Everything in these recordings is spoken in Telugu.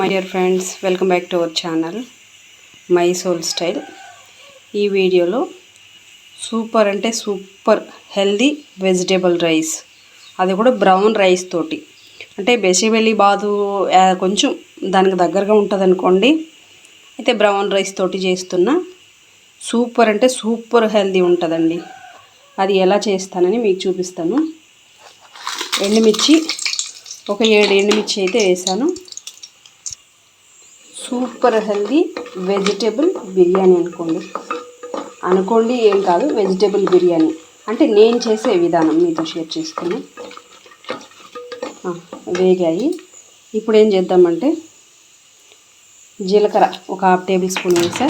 My dear friends welcome back to our channel my soul style ఈ వీడియోలో సూపర్ అంటే సూపర్ హెల్దీ వెజిటేబుల్ రైస్. అది కూడా బ్రౌన్ రైస్ తోటి. అంటే బెసిబెల్లి బాదు కొంచెం దానికి దగ్గరగా ఉంటుంది అనుకోండి అయితే బ్రౌన్ రైస్ తోటి చేస్తున్న సూపర్ అంటే సూపర్ హెల్దీ ఉంటుందండి. అది ఎలా చేస్తానని మీకు చూపిస్తాను. ఎండుమిర్చి ఒక ఏడు ఎండుమిర్చి అయితే వేసాను. సూపర్ హెల్దీ వెజిటేబుల్ బిర్యానీ అనుకోండి. అనుకోండి ఏం కాదు వెజిటేబుల్ బిర్యానీ. అంటే నేను చేసే విధానం మీతో షేర్ చేసుకుని వేగాయి. ఇప్పుడు ఏం చేద్దామంటే జీలకర్ర ఒక హాఫ్ టేబుల్ స్పూన్ వేసా.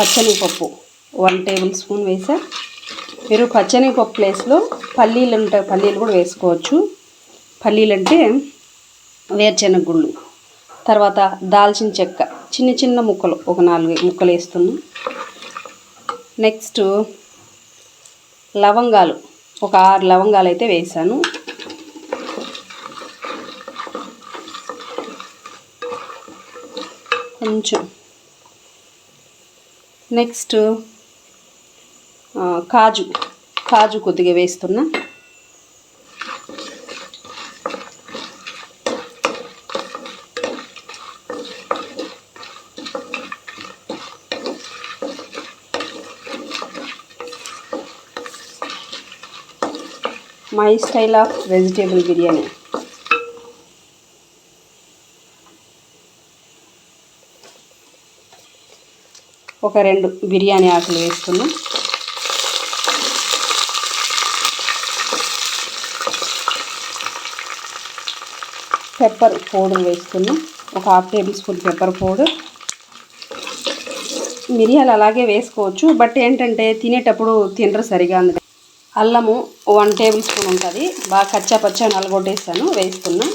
పచ్చనిపప్పు వన్ టేబుల్ స్పూన్ వేసా. మీరు పచ్చనిపప్పు ప్లేస్లో పల్లీలు ఉంటాయి పల్లీలు కూడా వేసుకోవచ్చు. పల్లీలు అంటే వేరుశెనగ గుళ్ళు. తర్వాత దాల్చిన చెక్క. చిన్న చిన్న ముక్కలు. ఒక నాలుగు ముక్కలు వేస్తున్నాను నెక్స్ట్ లవంగాలు. ఒక ఆరు లవంగాలు అయితే వేసాను. కొంచెం. నెక్స్ట్ కాజు. కాజు కొద్దిగా వేస్తున్నా. My style of vegetable biryani ఒక రెండు బిర్యానీ ఆకులు వేసుకున్నాం. పెప్పర్ పౌడర్ వేసుకున్నాం. ఒక half tablespoon pepper powder మిరియాలు అలాగే వేసుకోవచ్చు బట్ ఏంటంటే తినేటప్పుడు తినరు సరిగా అందుకని అల్లము వన్ టేబుల్ స్పూన్ ఉంటుంది. బాగా కచ్చా పచ్చా నలగొట్టేస్తాను వేస్తున్నా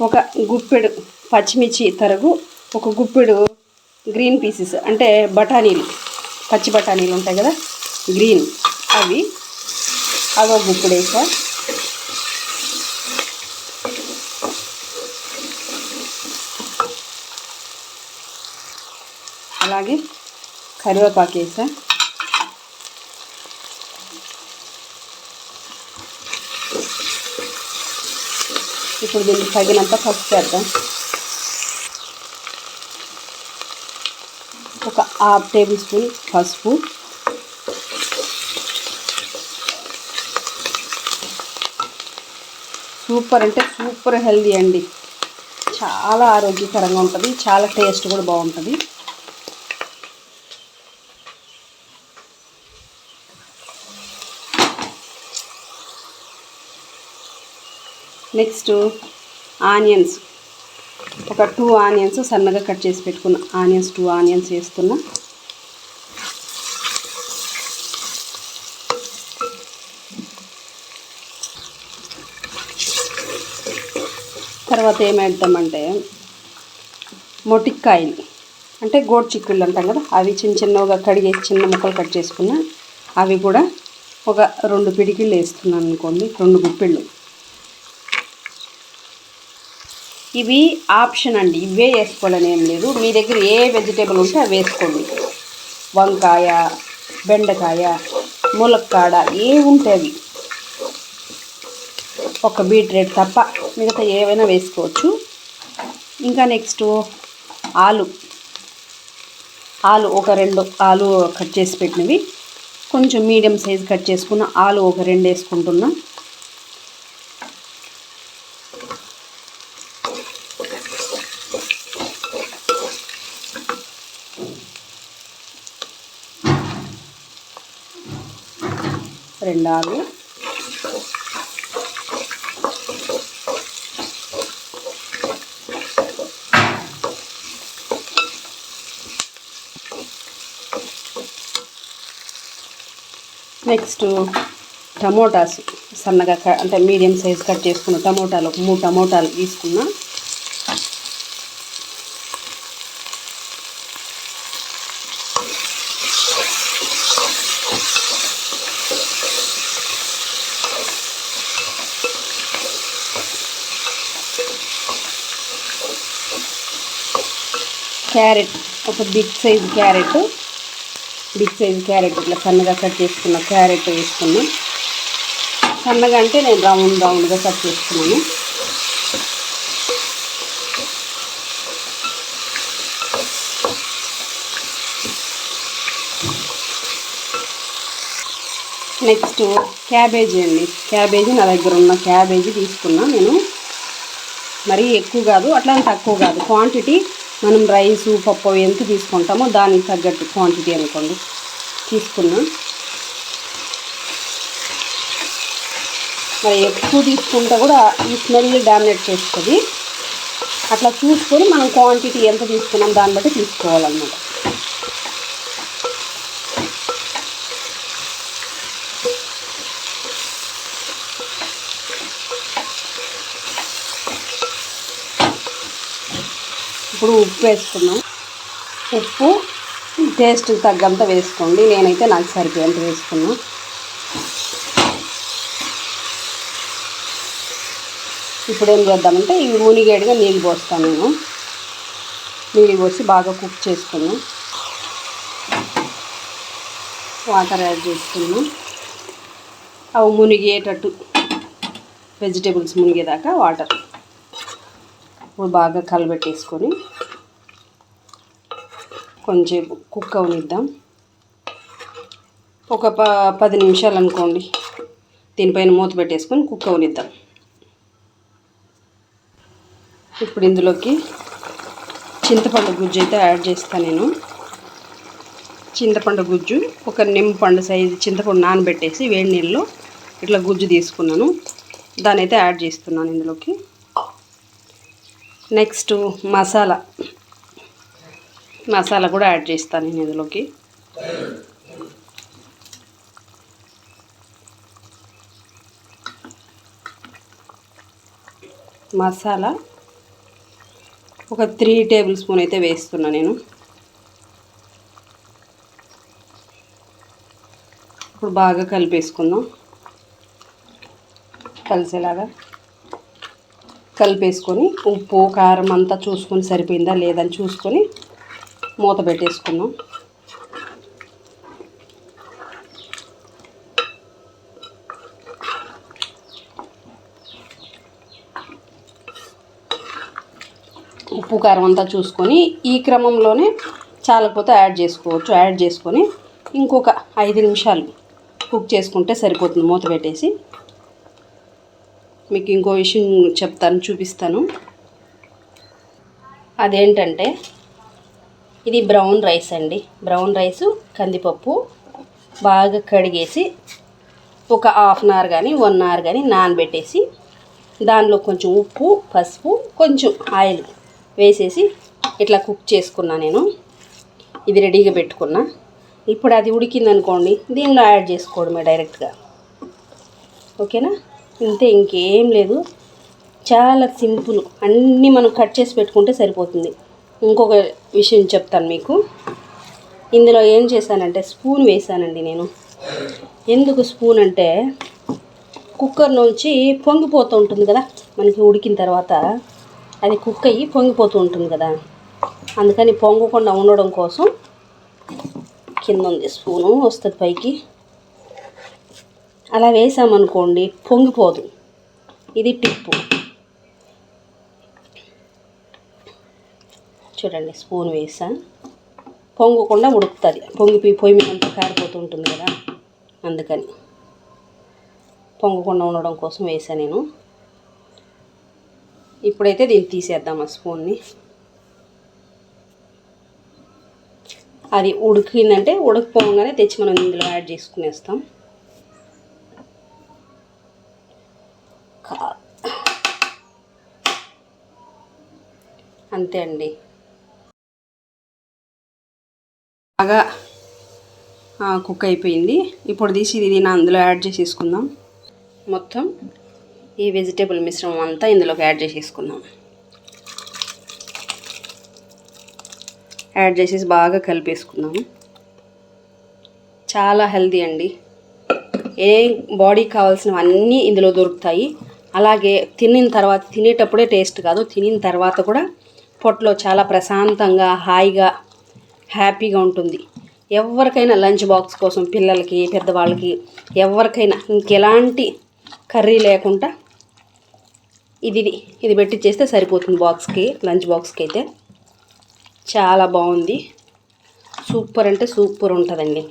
ఒక గుప్పెడు పచ్చిమిర్చి తరుగు ఒక గుప్పెడు గ్రీన్ పీసెస్ అంటే బఠానీలు పచ్చి బఠానీలు ఉంటాయి కదా గ్రీన్. అవి అవి ఒక గుప్పెడు వేసా. అలాగే కరివేపాకు వేసా. ఇప్పుడు దీనికి తగినంత పసుపు వేద్దాం. ఒక హాఫ్ టేబుల్ స్పూన్ పసుపు. సూపర్ అంటే సూపర్ హెల్దీ అండి. చాలా ఆరోగ్యకరంగా ఉంటుంది. చాలా టేస్ట్ కూడా బాగుంటుంది. నెక్స్ట్ ఆనియన్స్ ఒక టూ ఆనియన్స్ సన్నగా కట్ చేసి పెట్టుకున్న ఆనియన్స్ టూ ఆనియన్స్ వేస్తున్నా. తర్వాత ఏమేద్దామంటే మొటిక్కాయలు. అంటే గోడ్ చిక్కుళ్ళు అంటాం కదా అవి చిన్న చిన్నగా కడిగేసి చిన్న ముక్కలు కట్ చేసుకున్న అవి కూడా ఒక రెండు పిడికిళ్ళు వేస్తున్నాను అనుకోండి రెండు గుప్పిళ్ళు. ఇవి ఆప్షన్ అండి. ఇవే వేసుకోవాలని ఏం లేదు. మీ దగ్గర ఏ వెజిటేబుల్ ఉంటే అవి వేసుకోండి. వంకాయ బెండకాయ ములక్కాడ ఏ ఉంటే అవి. ఒక బీట్రేట్ తప్ప మిగతా ఏవైనా వేసుకోవచ్చు. ఇంకా నెక్స్ట్ ఆలు. ఆలు ఒక రెండు ఆలు కట్ చేసి పెట్టినవి. కొంచెం మీడియం సైజ్ కట్ చేసుకున్న ఆలు ఒక రెండు వేసుకుంటున్నా. రెండు ఆలు నెక్స్ట్ టమోటాస్ సన్నగా అంటే మీడియం సైజ్ కట్ చేసుకున్న టమోటాలు ఒక మూడు టమోటాలు తీసుకున్నా. క్యారెట్ ఒక big size carrot big size carrot ఇట్లా సన్నగా కట్ చేసుకున్న క్యారెట్ వేసుకున్నాం. సన్నగా అంటే నేను రౌండ్ రౌండ్గా కట్ చేసుకున్నాను. నెక్స్ట్ క్యాబేజీ అండి. క్యాబేజీ నా దగ్గర ఉన్న క్యాబేజీ తీసుకున్నా నేను. మరీ ఎక్కువ కాదు అట్లా తక్కువ కాదు. క్వాంటిటీ మనం రైసు పప్పు ఎంత తీసుకుంటామో దానికి తగ్గట్టు క్వాంటిటీ అనుకోండి. తీసుకున్నాం మరి ఎక్కువ తీసుకుంటే కూడా ఈ స్మెల్ డామినేట్ చేస్తుంది. అట్లా చూసుకొని మనం క్వాంటిటీ ఎంత తీసుకున్నాం దాన్ని బట్టి తీసుకోవాలన్నమాట. ఇప్పుడు ఉప్పు వేసుకున్నాం ఉప్పు టేస్ట్ తగ్గంత వేసుకోండి. నేనైతే నాకు సరిపోయేంత వేసుకున్నా. ఇప్పుడు ఏం చేద్దామంటే ఇవి మునిగేడుగా నీళ్ళు పోస్తాను నేను. నీళ్ళు పోసి బాగా కుక్ చేసుకున్నాం వాటర్ యాడ్ చేసుకున్నాం అవి మునిగేటట్టు వెజిటేబుల్స్ మునిగేదాకా వాటర్. ఇప్పుడు బాగా కలబెట్టేసుకొని కొంచెం కుక్ అవనిద్దాం. ఒక ప పది నిమిషాలు అనుకోండి. దీనిపైన మూత పెట్టేసుకొని కుక్ అవనిద్దాం. ఇప్పుడు ఇందులోకి చింతపండు గుజ్జు అయితే యాడ్ చేస్తాను నేను. చింతపండు గుజ్జు ఒక నిమ్మపండు సైజు చింతపండు నానబెట్టేసి వేడి నీళ్ళలో ఇట్లా గుజ్జు తీసుకున్నాను. దాని అయితే యాడ్ చేస్తున్నాను ఇందులోకి. నెక్స్ట్ మసాలా. మసాలా కూడా యాడ్ చేస్తాను నేను ఇందులోకి. మసాలా ఒక త్రీ టేబుల్ స్పూన్ అయితే వేస్తున్నా నేను. ఇప్పుడు బాగా కలిపేసుకుందాం. కలిసేలాగా కలిపేసుకొని ఉప్పు కారం అంతా చూసుకొని సరిపోయిందా లేదని చూసుకొని మూత పెట్టేసుకున్నాం ఉప్పు కారం అంతా చూసుకొని ఈ క్రమంలోనే చాలకపోతే యాడ్ చేసుకోవచ్చు. యాడ్ చేసుకొని ఇంకొక ఐదు నిమిషాలు కుక్ చేసుకుంటే సరిపోతుంది మూత పెట్టేసి. మీకు ఇంకో విషయం చెప్తాను చూపిస్తాను. అదేంటంటే ఇది బ్రౌన్ రైస్ అండి. బ్రౌన్ రైసు కందిపప్పు బాగా కడిగేసి ఒక హాఫ్ అన్ అవర్ కానీ వన్ అవర్ కానీ నానబెట్టేసి దానిలో కొంచెం ఉప్పు పసుపు కొంచెం ఆయిల్ వేసేసి ఇట్లా కుక్ చేసుకున్నా నేను. ఇది రెడీగా పెట్టుకున్నా. ఇప్పుడు అది ఉడికిందనుకోండి దీనిలో యాడ్ చేసుకోవడమే డైరెక్ట్గా. ఓకేనా? ఇంతే ఇంకేం లేదు. చాలా సింపుల్. అన్నీ మనం కట్ చేసి పెట్టుకుంటే సరిపోతుంది. ఇంకొక విషయం చెప్తాను మీకు. ఇందులో ఏం చేశానంటే స్పూన్ వేసానండి నేను. ఎందుకు స్పూన్ అంటే కుక్కర్ నుంచి పొంగిపోతూ ఉంటుంది కదా మనకి ఉడికిన తర్వాత అది కుక్ అయ్యి పొంగిపోతూ ఉంటుంది కదా. అందుకని పొంగకుండా ఉండడం కోసం కింద ఉంది స్పూను వస్తుంది పైకి. అలా వేసామనుకోండి పొంగిపోదు. ఇది టిప్పు. చూడండి స్పూన్ వేసా పొంగకుండా ఉడుకుతుంది. పొంగిపోయి పొయ్యి మీద అంతా కారిపోతూ ఉంటుంది కదా అందుకని. పొంగకుండా ఉండడం కోసం వేసా నేను. ఇప్పుడైతే దీన్ని తీసేద్దాం ఆ స్పూన్ని. అది ఉడికిందంటే ఉడకపోగానే తెచ్చి మనం ఇందులో యాడ్ చేసుకునేస్తాం. అంతే అండి. బాగా కుక్ అయిపోయింది. ఇప్పుడు తీసి ఇది నేను అందులో యాడ్ చేసేసుకుందాం. మొత్తం ఈ వెజిటేబుల్ మిశ్రమం అంతా ఇందులోకి యాడ్ చేసేసుకుందాం. యాడ్ చేసేసి బాగా కలిపేసుకుందాము చాలా హెల్దీ అండి. ఏ బాడీకి కావాల్సినవన్నీ ఇందులో దొరుకుతాయి. అలాగే తినిన తర్వాత తినేటప్పుడే టేస్ట్ కాదు తినిన తర్వాత కూడా పొట్టలో చాలా ప్రశాంతంగా హాయిగా హ్యాపీగా ఉంటుంది. ఎవరికైనా లంచ్ బాక్స్ కోసం పిల్లలకి పెద్దవాళ్ళకి ఎవరికైనా ఇంకెలాంటి కర్రీ లేకుండా ఇది ఇది పెట్టి చేస్తే సరిపోతుంది బాక్స్కి లంచ్ బాక్స్కి అయితే. చాలా బాగుంది. సూపర్ అంటే సూపర్ ఉంటుందండి.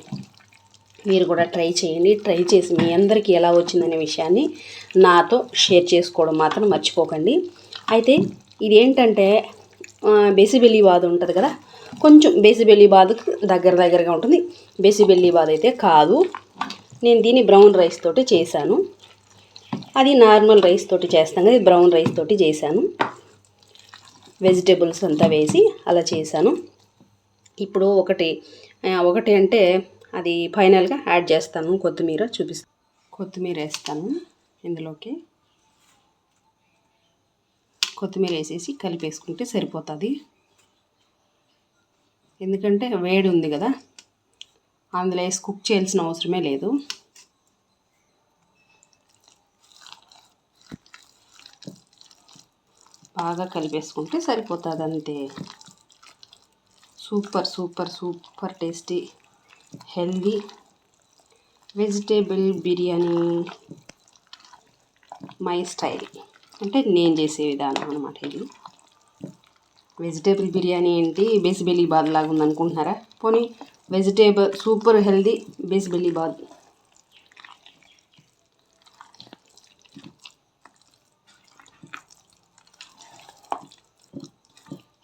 మీరు కూడా ట్రై చేయండి. ట్రై చేసి మీ అందరికీ ఎలా వచ్చిందనే విషయాన్ని నాతో షేర్ చేసుకోవడం మాత్రం మర్చిపోకండి. అయితే ఇది ఏంటంటే వాదు ఉంటుంది కదా కొంచెం బేసిబెల్లి బాదుకు దగ్గర దగ్గరగా ఉంటుంది. బేసిబెల్లి బాధ అయితే కాదు. నేను దీన్ని బ్రౌన్ రైస్ తోటి చేశాను. అది నార్మల్ రైస్ తోటి చేస్తాను కదా బ్రౌన్ రైస్ తోటి చేశాను. వెజిటేబుల్స్ అంతా వేసి అలా చేశాను. ఇప్పుడు ఒకటి ఒకటి అంటే అది ఫైనల్గా యాడ్ చేస్తాను. కొత్తిమీర చూపిస్తాను కొత్తిమీర వేస్తాను ఇందులోకి. కొత్తిమీర వేసేసి కలిపేసుకుంటే సరిపోతుంది. ఎందుకంటే వేడి ఉంది కదా అందులో వేసి కుక్ చేయాల్సిన అవసరమే లేదు. బాగా కలిపేసుకుంటే సరిపోతుంది అంతే. Super super super tasty healthy vegetable biryani. My style. అంటే నేను చేసే విధానం అనమాట ఇది. వెజిటేబుల్ బిర్యానీ ఏంటి? బేసిబెల్లి బాద్ లాగా ఉందనుకుంటున్నారా పోనీ vegetable super healthy bisibele bath.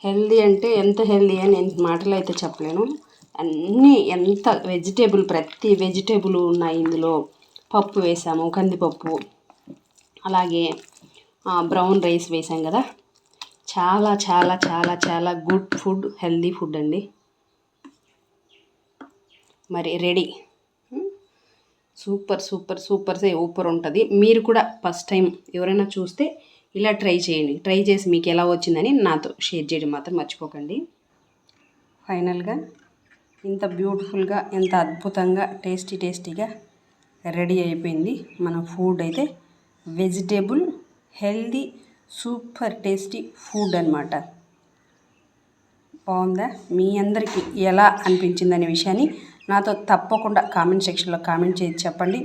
Healthy అంటే ఎంత హెల్దీ అని నేను మాటలు అయితే చెప్పలేను. అన్నీ ఎంత వెజిటేబుల్ ప్రతి వెజిటేబుల్ ఉన్నాయి ఇందులో. పప్పు వేసాము కందిపప్పు అలాగే బ్రౌన్ రైస్ వేసాం కదా? చాలా చాలా చాలా చాలా గుడ్ ఫుడ్ హెల్దీ ఫుడ్ అండి. మరి ready super super super super ఉంటుంది. మీరు కూడా ఫస్ట్ టైం ఎవరైనా చూస్తే ఇలా ట్రై చేయండి. ట్రై చేసి మీకు ఎలా వచ్చిందని నాతో షేర్ చేయడం మాత్రం మర్చిపోకండి. ఫైనల్గా ఇంత బ్యూటిఫుల్గా ఎంత అద్భుతంగా టేస్టీ టేస్టీగా రెడీ అయిపోయింది. మన ఫుడ్ అయితే vegetable healthy super tasty food అన్నమాట. బాగుందా? మీ అందరికీ ఎలా అనిపించింది అనే విషయాన్ని నాతో తప్పకుండా కామెంట్ సెక్షన్లో కామెంట్ చేసి చెప్పండి.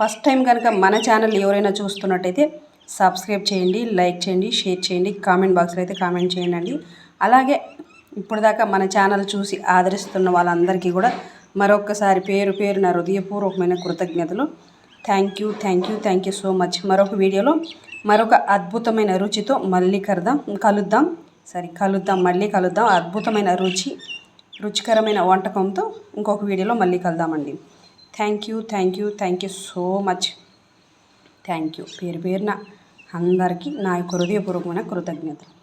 ఫస్ట్ టైం కనుక మన ఛానల్ ఎవరైనా చూస్తున్నట్టయితే సబ్స్క్రైబ్ చేయండి లైక్ చేయండి షేర్ చేయండి కామెంట్ బాక్స్లో అయితే కామెంట్ చేయండి. అలాగే ఇప్పటిదాకా మన ఛానల్ చూసి ఆదరిస్తున్న వాళ్ళందరికీ కూడా మరొకసారి పేరు పేరు నా హృదయపూర్వకమైన కృతజ్ఞతలు. Thank you thank you thank you so much. మరొక వీడియోలో మరొక అద్భుతమైన రుచితో మళ్ళీ కలుద్దాం కలుద్దాం. సరే కలుద్దాం మళ్ళీ కలుద్దాం. అద్భుతమైన రుచి రుచికరమైన వంటకంతో ఇంకొక వీడియోలో మళ్ళీ కలుద్దామండి. Thank you thank you thank you so much thank you పేరు పేరున అందరికీ నా యొక్క హృదయపూర్వకమైన కృతజ్ఞతలు.